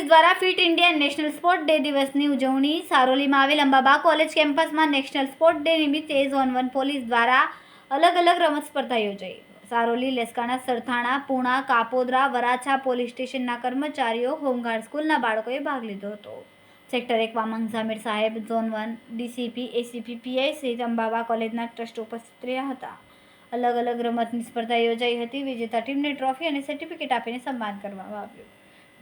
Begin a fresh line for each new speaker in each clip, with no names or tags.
દ્વારા fit India national sport day દિવસની ઉજવણી. સારોલીમાં આવેલ અંબાબા કોલેજ કેમ્પસમાં નેશનલ સ્પોર્ટ ડે નિમિત્તે ઝોન વન પોલીસ દ્વારા અલગ અલગ રમત સ્પર્ધા યોજાઈ. સારોલી લેસ્કાણા સરથાણા, પૂણા, કાપોદ્રા, વરાછા પોલીસ સ્ટેશનના કર્મચારીઓ, હોમગાર્ડ સ્કૂલના બાળકોએ ભાગ લીધો હતો. સેક્ટર એક વામંગ ઝામીર સાહેબ, zone one, DCP, ACP, PI સહિત અંબાબા કોલેજના ટ્રસ્ટ ઉપસ્થિત રહ્યા હતા. અલગ અલગ રમતની સ્પર્ધા યોજાઈ હતી. વિજેતા ટીમને ટ્રોફી અને સર્ટિફિકેટ આપીને સન્માન કરવામાં આવ્યું.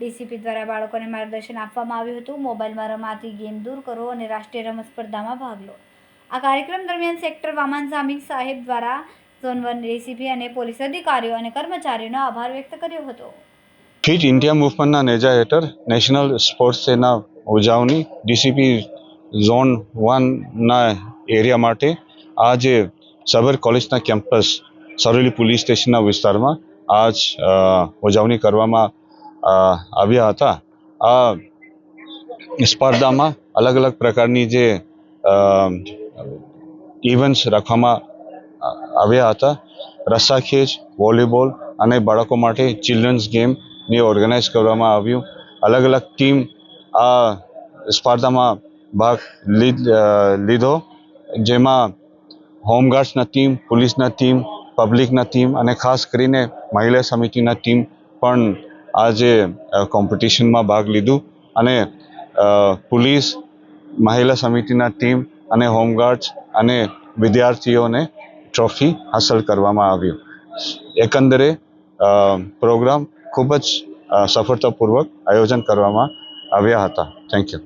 ડીસીપી દ્વારા બાળકોને માર્ગદર્શન આપવામાં આવ્યું હતું. મોબાઈલમાં રમાતી ગેમ દૂર કરો અને રાષ્ટ્રીય રમત સ્પર્ધામાં ભાગ લો. આ કાર્યક્રમ દરમિયાન સેક્ટર વામન સામી સાહેબ દ્વારા ઝોન વન ડીસીપી અને પોલીસ અધિકારીઓ અને કર્મચારીઓનો આભાર વ્યક્ત કર્યો હતો.
ફિટ ઇન્ડિયા મૂવમેન્ટના નેજા હેઠળ નેશનલ સ્પોર્ટ્સ ડેના ઉજવણી ડીસીપી ઝોન વનના એરિયા માટે આજે સબર કોલેજના કેમ્પસ, સરોલી પોલીસ સ્ટેશનના વિસ્તારમાં આજ ઉજવણી કરવામાં આવ્યા હતા. આ સ્પર્ધામાં અલગ અલગ પ્રકારની જે ઇવેન્ટ્સ રાખવામાં આવ્યા હતા. રસ્સાખેંચ વોલીબોલ અને બાળકો માટે ચિલ્ડ્રન્સ ગેમની ઓર્ગેનાઇઝ કરવામાં આવ્યું. અલગ અલગ ટીમ આ સ્પર્ધામાં ભાગ લીધો જેમાં હોમગાર્ડ્સના ટીમ પોલીસના ટીમ પબ્લિકના ટીમ અને ખાસ કરીને મહિલા સમિતિના ટીમ પણ આજે કોમ્પિટિશનમાં ભાગ લીધું અને પોલીસ મહિલા સમિતિના ટીમ અને હોમગાર્ડ્સ અને વિદ્યાર્થીઓને ટ્રોફી હાંસલ કરવામાં આવ્યું. એકંદરે પ્રોગ્રામ ખૂબ જ સફળતાપૂર્વક આયોજન કરવામાં આવ્યા હતા. Thank you